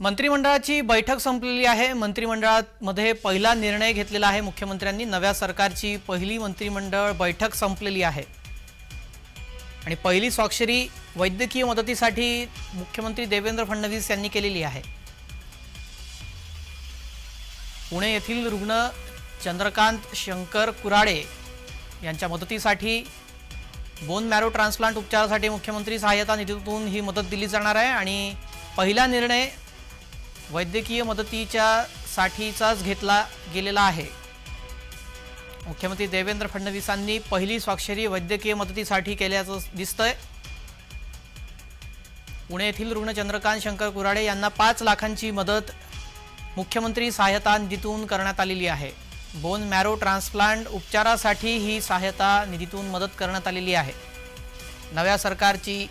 मंत्रिमंडळाची बैठक संपलेली आहे. मंत्रिमंडळामध्ये पहिला निर्णय घेतलेला आहे. मुख्यमंत्र्यांनी नव्या सरकारची पहिली मंत्रिमंडळ बैठक संपलेली आहे. आणि पहिली स्वाक्षरी वैद्यकीय मदतीसाठी मुख्यमंत्री देवेंद्र फडणवीस यांनी केलेली आहे. पुणे येथील रुग्ण चंद्रकांत शंकर कुराडे यांच्या मदतीसाठी बोन मॅरो ट्रान्सप्लांट उपचारासाठी मुख्यमंत्री सहाय्यता निधीतून ही मदत दिली जाणार आहे. आणि पहिला निर्णय वैद्यकीय मदतीच्या साठीचाच घेतला गेलेला आहे. मुख्यमंत्री देवेंद्र फडणवीसांनी पहिली स्वाक्षरी वैद्यकीय मदतीसाठी केल्याचं दिसतंय. पुणे येथील रुग्ण चंद्रकांत शंकर कुराडे यांना पाच लाखांची मदत मुख्यमंत्री सहायता निधीतून करण्यात आलेली आहे. बोन मॅरो ट्रान्सप्लांट उपचारासाठी ही सहायता निधीतून मदत करण्यात आलेली आहे. नव्या सरकारची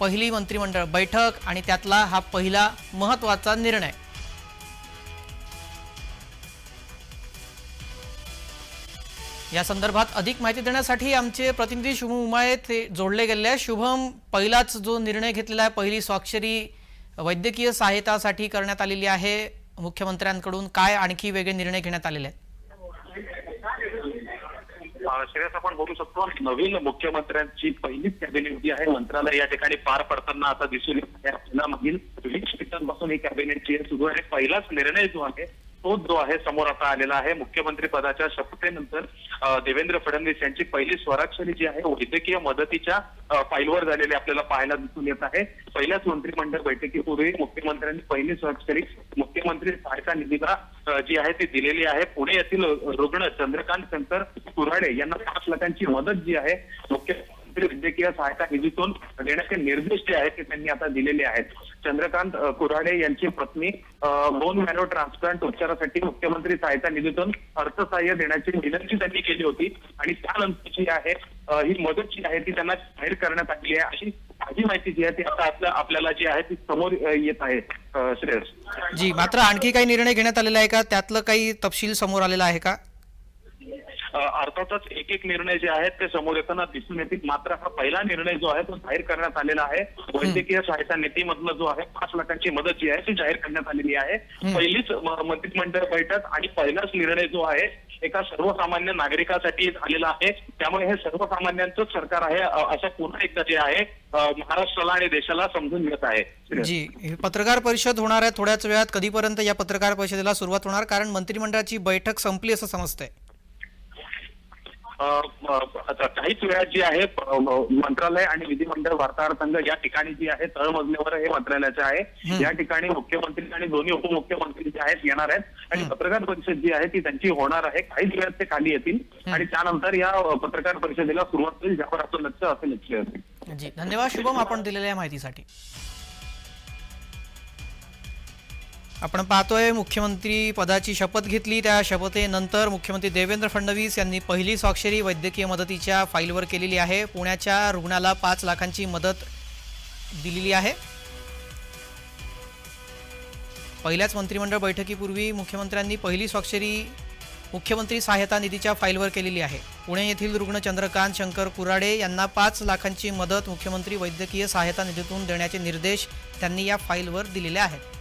पहिली मंत्रिमंडळ बैठक आणि त्यातला हा पहिला महत्त्वाचा निर्णय. या संदर्भात अधिक माहिती देण्यासाठी आमचे प्रतिनिधी शुभम उमाळे ते जोडले गेले आहे शुभम पहिलाच जो निर्णय घेतलेला आहे पहिली स्वाक्षरी वैद्यकीय सहायतासाठी करण्यात आलेली आहे. मुख्यमंत्र्यांकडून काय आणखी वेगळे निर्णय घेण्यात आलेले आहेत? श्रेयस आपण बोलू शकतो. नवीन मुख्यमंत्र्यांची पहिलीच कॅबिनेट जी आहे मंत्रालय या ठिकाणी पार पडताना आता दिसून येत आहे. आपल्याला मागील वीस मिनिटांपासून ही कॅबिनेटची सुरू आहे. पहिलाच निर्णय जो आहे तोच जो आहे समोर आता आलेला आहे मुख्यमंत्री पदाच्या शपथेनंतर देवेंद्र फडणवीस यांची पहिली स्वराक्षरी जी आहे वैद्यकीय मदतीच्या फाईलवर झालेली आपल्याला पाहायला दिसून येत आहे. पहिल्याच मंत्रिमंडळ बैठकीपूर्वी मुख्यमंत्र्यांनी पहिली स्वाक्षरी मुख्यमंत्री सहायता निधीला जी आहे ती दिलेली आहे. पुणे येथील रुग्ण चंद्रकांत शंकर कुराडे यांना पाच लाखांची मदत जी आहे मुख्य मुख्यमंत्री वैद्यकीय सहायता निधीतून देण्याचे निर्देश जे आहेत ते त्यांनी आता दिलेले आहेत. चंद्रकांत कुराडे यांची पत्नी बोन मॅरो ट्रान्सप्लांट उपचारासाठी मुख्यमंत्री सहायता निधीतून अर्थसहाय्य देण्याची विनंती त्यांनी केली होती आणि त्यानंतर जी आहे ही मदत जी आहे ती त्यांना जाहीर करण्यात आली आहे. अशी ताजी माहिती जी आहे ती आता आपल्या आपल्याला जी आहे ती समोर येत आहे. श्रेयस. जी मात्र आणखी काही निर्णय घेण्यात आलेला आहे का? त्यातलं काही तपशील समोर आलेला आहे का? अर्थातच एक एक निर्णय जे आहेत ते समोर येताना दिसून येतील. मात्र हा पहिला निर्णय जो आहे तो जाहीर करण्यात आलेला आहे. वैद्यकीय सहायता निधीमधलं जो आहे पाच लाखांची मदत जी आहे ती जाहीर करण्यात आलेली आहे. पहिलीच मंत्रिमंडळ बैठक आणि पहिलाच निर्णय जो आहे एका सर्वसामान्य नागरिकासाठी झालेला आहे. त्यामुळे हे सर्वसामान्यांचं सरकार आहे असं पुन्हा एकदा जे आहे महाराष्ट्राला आणि देशाला समजून घेत आहे. जी ही पत्रकार परिषद होणार आहे थोड्याच वेळात. कधीपर्यंत या पत्रकार परिषदेला सुरुवात होणार? कारण मंत्रिमंडळाची बैठक संपली असं समजतंय. आता काहीच वेळात जी आहे मंत्रालय आणि विधिमंडळ वार्ताहर संघ या ठिकाणी जी आहे तळमजल्यावर हे मंत्रालयाचे आहे. या ठिकाणी मुख्यमंत्री आणि दोन्ही उपमुख्यमंत्री जे आहेत येणार आहेत. आणि पत्रकार परिषद जी आहे ती त्यांची होणार आहे. काहीच वेळात ते खाली येतील. आणि त्यानंतर या पत्रकार परिषदेला सुरुवात होईल ज्यावर आपलं लक्ष असेल लक्ष असेल जी धन्यवाद. शुभम आपण दिलेल्या माहितीसाठी. आपण पाहतोय मुख्यमंत्री पदाची शपथ घेतली. त्या शपथेनंतर मुख्यमंत्री देवेंद्र फडणवीस यांनी पहिली स्वाक्षरी वैद्यकीय मदतीच्या फाईलवर केलेली आहे. पुण्याच्या रुग्णाला पाच लाखांची मदत दिलेली आहे. पहिल्याच मंत्रिमंडळ बैठकीपूर्वी मुख्यमंत्र्यांनी पहिली स्वाक्षरी मुख्यमंत्री सहायता निधीच्या फाईलवर केलेली आहे. पुणे येथील रुग्ण चंद्रकांत शंकर कुराडे यांना पाच लाखांची मदत मुख्यमंत्री वैद्यकीय सहायता निधीतून देण्याचे निर्देश त्यांनी या फाईलवर दिलेले आहेत.